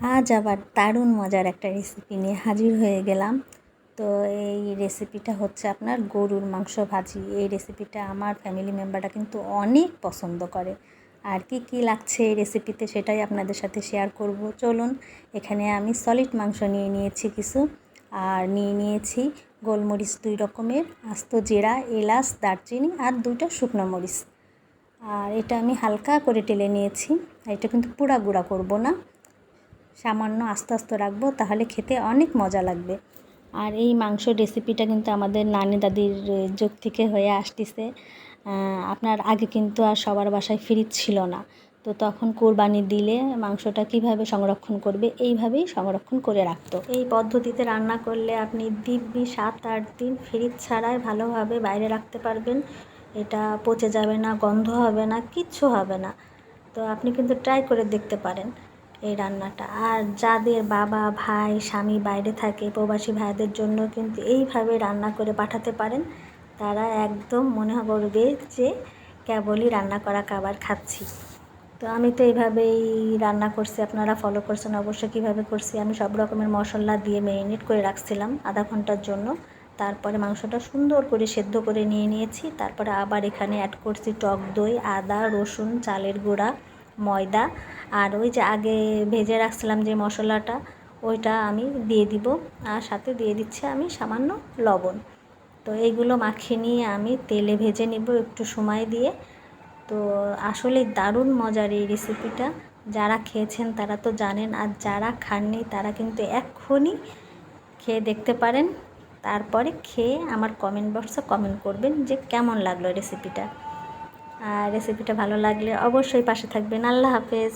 আজ আবার দারুণ মজার একটা রেসিপি নিয়ে হাজির হয়ে গেলাম। তো এই রেসিপিটা হচ্ছে আপনার গরুর মাংস ভাজি। এই রেসিপিটা আমার ফ্যামিলি মেম্বাররা কিন্তু অনেক পছন্দ করে। আর কি কি লাগছে এই রেসিপিতে সেটাই আপনাদের সাথে শেয়ার করব। চলুন, এখানে আমি সলিড মাংস নিয়ে নিয়েছি কিছু। আর নিয়ে নিয়েছি গোলমরিচ দুই রকমের, আস্ত জিরা, এলাচ, দারচিনি আর দুইটা শুকনো মরিচ। আর এটা আমি হালকা করে টেলে নিয়েছি। এটা কিন্তু পুরা গুঁড়া করব না। সামান্য আস্তে আস্তে রাখব, তাহলে খেতে অনেক মজা লাগবে। আর এই মাংস রেসিপিটা কিন্তু আমাদের নানি দাদির যুগ থেকে হয়ে আসতেছে। আপনার আগে কিন্তু আর সবার বাসায় ফ্রিজ ছিল না। তো তখন কোরবানি দিলে মাংসটা কীভাবে সংরক্ষণ করবে, এইভাবেই সংরক্ষণ করে রাখতো। এই পদ্ধতিতে রান্না করলে আপনি দিব্যি সাত আট দিন ফ্রিজ ছাড়াই ভালোভাবে বাইরে রাখতে পারবেন। এটা পচে যাবে না, গন্ধ হবে না, কিচ্ছু হবে না। তো আপনি কিন্তু ট্রাই করে দেখতে পারেন। এই রান্নাটা। আর যাদের বাবা, ভাই, স্বামী বাইরে থাকে, প্রবাসী ভাইদের জন্য কিন্তু এইভাবে রান্না করে পাঠাতে পারেন। তারা একদম মনে করবে যে কেবলই রান্না করা খাবার খাচ্ছি। তো আমি তো এইভাবেই রান্না করছি, আপনারা ফলো করছেন, অবশ্যই কীভাবে করছি? আমি সব রকমের মশলা দিয়ে ম্যারিনেট করে রাখছিলাম আধা ঘণ্টার জন্য। তারপরে মাংসটা সুন্দর করে সেদ্ধ করে নিয়ে নিয়েছি। তারপরে আবার এখানে অ্যাড করছি টক দই, আদা, রসুন, চালের গুঁড়া ময়দা আর ওই যে আগে ভেজে রাখছিলাম যে মশলাটা, ওইটা আমি দিয়ে দিব। আর সাথে দিয়ে দিচ্ছি আমি সামান্য লবণ। তো এইগুলো মাখিয়ে নিয়ে আমি তেলে ভেজে নিব একটু সময় দিয়ে। তো আসলে দারুণ মজার এই রেসিপিটা যারা খেয়েছেন তারা তো জানেন, আর যারা খাননি তারা কিন্তু এক্ষুনি খেয়ে দেখতে পারেন। তারপরে খেয়ে আমার কমেন্ট বক্সে কমেন্ট করবেন যে কেমন লাগল রেসিপিটা আর রেসিপিটা ভালো লাগলে অবশ্যই পাশে থাকবেন। আল্লাহ হাফেজ।